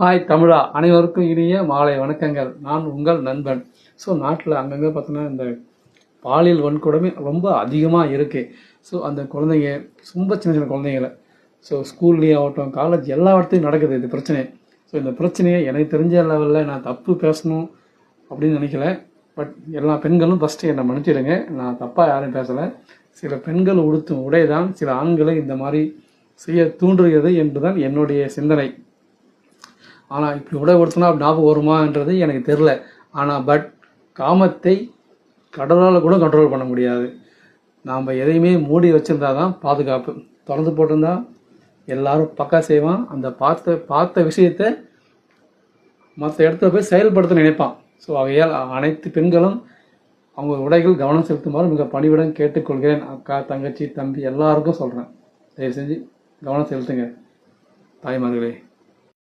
Hi தமிழா அனைவருக்கும் இனிய மாலை வணக்கங்கள். நான் உங்கள் நண்பன். ஸோ நாட்டில் அங்கங்கே பார்த்தோன்னா இந்த பாலியல் வன்கொடுமை ரொம்ப அதிகமாக இருக்குது ஸோ அந்த குழந்தைங்க ரொம்ப சின்ன சின்ன குழந்தைங்கள. ஸோ ஸ்கூல்லேயே ஆகட்டும் காலேஜ் எல்லா இடத்துலையும் நடக்குது இது பிரச்சனை. ஸோ இந்த பிரச்சனையை எனக்கு தெரிஞ்ச லெவலில் நான் தப்பு பேசணும் அப்படின்னு நினைக்கல. பட் எல்லா பெண்களும் ஃபஸ்ட்டு என்னை மன்னிச்சிடுங்க. நான் தப்பாக யாரும் பேசலை. சில பெண்கள் உடுத்தும் உடை தான் சில ஆண்களை இந்த மாதிரி செய்ய தூண்டுகிறது என்றுதான் என்னுடைய சிந்தனை. ஆனால் இப்படி உடை உடுத்தினா ஞாபகம் வருமான்றது எனக்கு தெரில ஆனால் பட் காமத்தை கடலால் கூட கண்ட்ரோல் பண்ண முடியாது. நாம் எதையுமே மூடி வச்சிருந்தா தான் பாதுகாப்பு. திறந்து போட்டிருந்தா எல்லாரும் பக்கா செய்வான். அந்த பார்த்த பார்த்த விஷயத்தை மற்ற இடத்துல போய் செயல்படுத்த நினைப்பான். ஸோ ஆகையால் அனைத்து பெண்களும் அவங்க உடைகள் கவனம் செலுத்துமாறு மிக பணிவிடம் கேட்டுக்கொள்கிறேன். அக்கா தங்கச்சி தம்பி எல்லாருக்கும் சொல்கிறேன் தயவு செஞ்சு கவனம் செலுத்துங்க. தாய்மார்களே.